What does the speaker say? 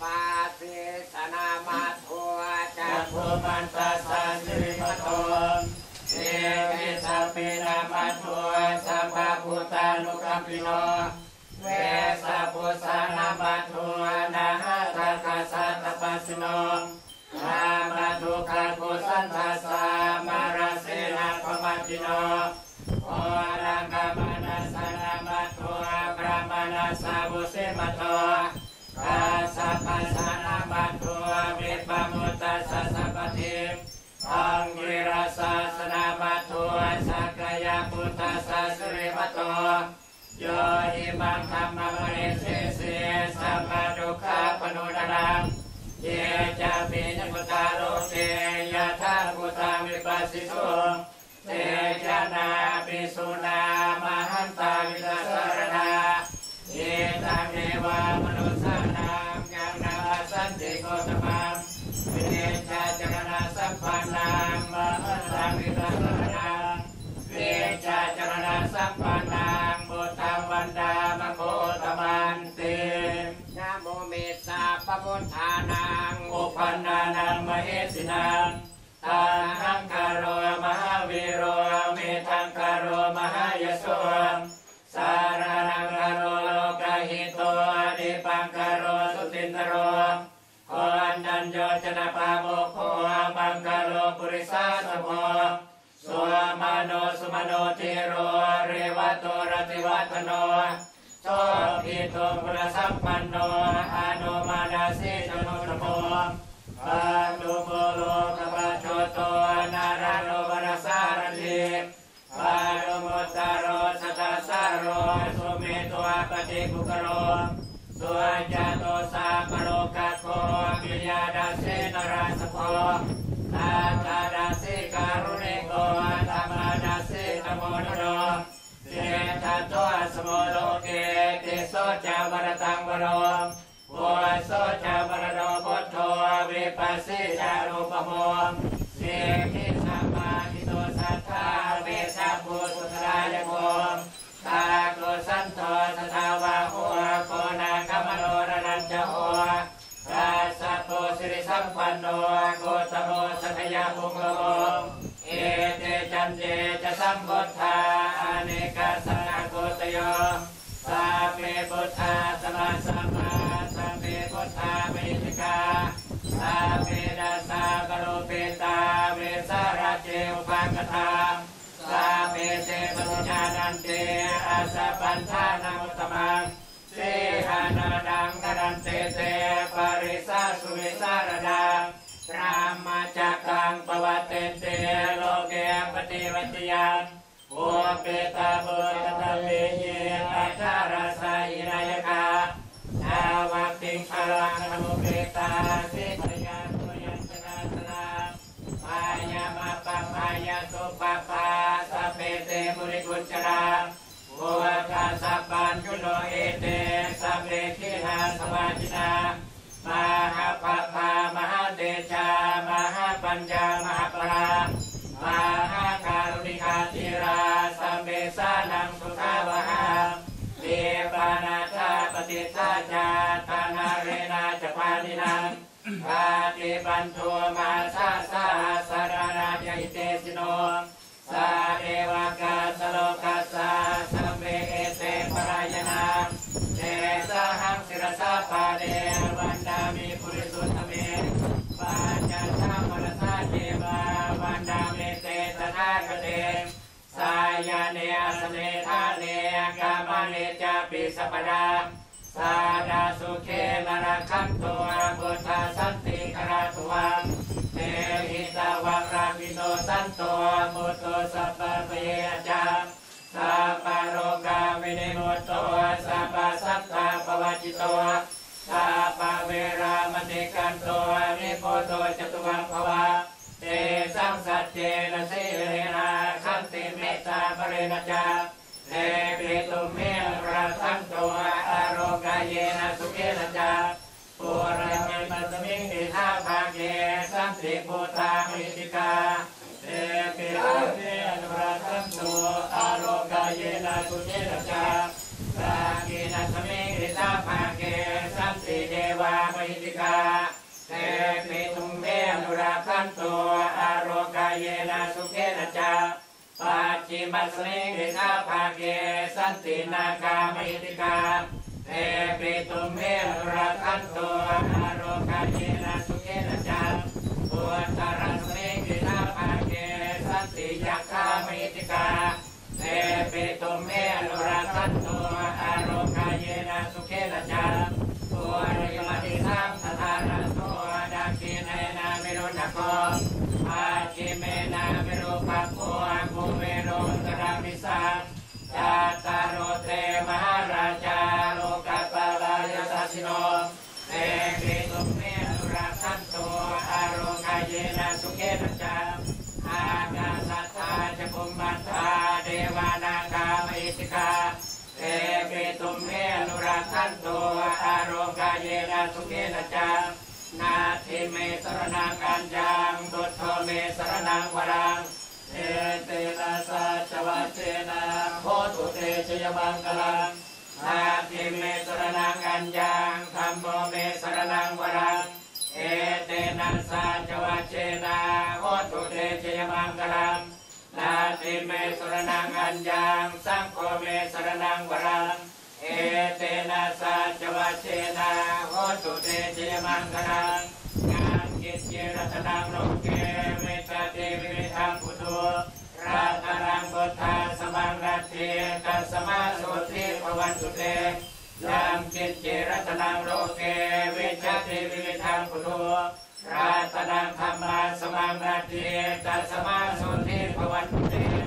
ปาสิสนามาทัวจัจักขุมันตาสันสิริมโตเอวิสัพพินามัตถุสัพพะพุทธานุกัมปิโนเวสัพพุสานามัตถุนาหะทัคคะสัตตปัสสิโนนามัตถุขันกุสันทัสสามาราเสนาภมัจจิโนโอรังกามานัสสานามัตถุพระมานัสาวุเสมัตโตกา สานามัตถุวิปมุตตัสสะสัพพทิมอังกิรสาสนามัตถุสักกายพุทธัสสะสิริมัตโตโยหิมังธรรมะเรเสเสสัมมาดุขาปนุดานังเยจะปิญพุทธาโลเกยะธาพุทธามิปัสสิโตเตจนาปิสุนา วิรัสนังเวชาจรณะสัมปันนังบุตตังวันดามโคตมันตินะโมเมสสาปพุทธานังอุปันนานังมเหสินังตัหังคารโรมหาวีโรเมทังคารโรมหายโสสารนังคารโรโลกหิโตอดิปังคารโรสุตินทโรโออันนันโยจนะปาโมโคมังกาโล ปุริสาสโมสุมาโนสุมาโนติโรเรวตโตรติวัตโนโชพิโตปุรสัมปันโนอานุมานาสิจโนนโมปาตุโม วรตังวโรโวโสจาวรโนพุทโธวิปัสสิจารุปโมเสกิสัมมาทิโตสัทธาเวชะภูสุตรายโกตาโกสันโตสทาวาหัวโกนาคมโนรนันจหัวกาสัตโตสิริสัมปันโนโกตโมสัทยาภุงโลเอเตจันเจจะสัมพุทธาอเนกาสนาโกตโย เปพุทธาสมาสมาสัมเพุทธาเมติกาสาเปดัสสะกโลเปตาเวสาราเจอุปากทาสาเปเตปฏิญาณันเตอาสปันธานังอุตมังเสหานาดังกรันเตเตปริสาสุวิสารดังพระมาจักกังปวัตเตเตโลเกปฏิวัติยัง โอเปตาบุตตะเวเยอัจฉราสาอินายกาอาวัติงพลังนโมเปตาสิทยาตุยัญชนะสนาปายามาปะปายาสุปะปาสัพเพเตมุริกุจจาราโอวาทาสัพพัญจุโนเอเตสัพเพทินาสวาจินามหาปะปามหาเตชามหาปัญญามหาปรา งปาติปันโทมาสาสาสารนาจิเตสิโนสาเดวกาสโลกัสาสัมเวเอเตปรายนาเตสหังศิรสาปาเดวันดามิปุริสุทเมปาจันทามรสาเทวาวันดาเมเตตถาคเตสายาเนอสเนธาเนกามาเนจาปิสปดาสาดาสุเขมรคันตัว สันตมุตโตสัพพะเปยจาสัพพะโรกาวินิมุตโตสัพพสัตตาปวัจิโตสัพพะเวรามณีกันโตนิโพโตจตุวังภวะเตสังสัจเจนะสิเลนะขันติเมตตาปเรนะจาเตปิตุเมระทันตัวอารกาเยนะสุเกนะจาปุระเมมัสมิงิทาภาเกสันติพุทธามิติกาายเยนะสุเกนะจาสากีนะสเมิงนิทาภาเกสันติติเทวามหิติกาเทปิทุมเมอนุราคันตัวอารกายเยนะสุเกนะจาปัจจิมัสเมิงเดชาภาเกสันตินากามหิติกาเทปิทุมเมอนุราคันตัวอารกายเยนะสุเกนะจาปุตตรัส นนะเมรุณโกอาจิเมนะเมรุปัปโกอากุเมโรตระมิสังจาตารโรเตมหาราชาโลกาปลายสัสิโนเตปิตุเมอนุราคันตัวอารคายเยนะสุเขนะจาอากาสัทาจะภุมัตตาเทวานาคามิสิกาเทปิตุมเมอนุรักขันตัวอารมกายเยนะสุเกนะจาทิ เมสรนังอัญจังบุตโธเมสรนังวรังเทเตนะสัจวัจเจนะโคตุเตชยมังกลังนาทิเมสรนังอัญจังธรรมโมเมสรนังวรังเอเตนะสัจวัจเจนะโหตุเตชยมังกลังนาติเมสรนังอัญญังสังโฆเมสรนังวรังเอเตนะสัจวัจเจนะโหตุเตชยมังกลัง รัตนังโลงเกเวชเตวิเวทังพุทโธราตนังพุทธาสมังรัตเตกัสมาสุทิภวันตุเตยามจิตเจรัตนังโลเกเวชติวิเวทังพุทโธราตนังธรรมาสมังนาเทตัสมาสุทิภวันตุเต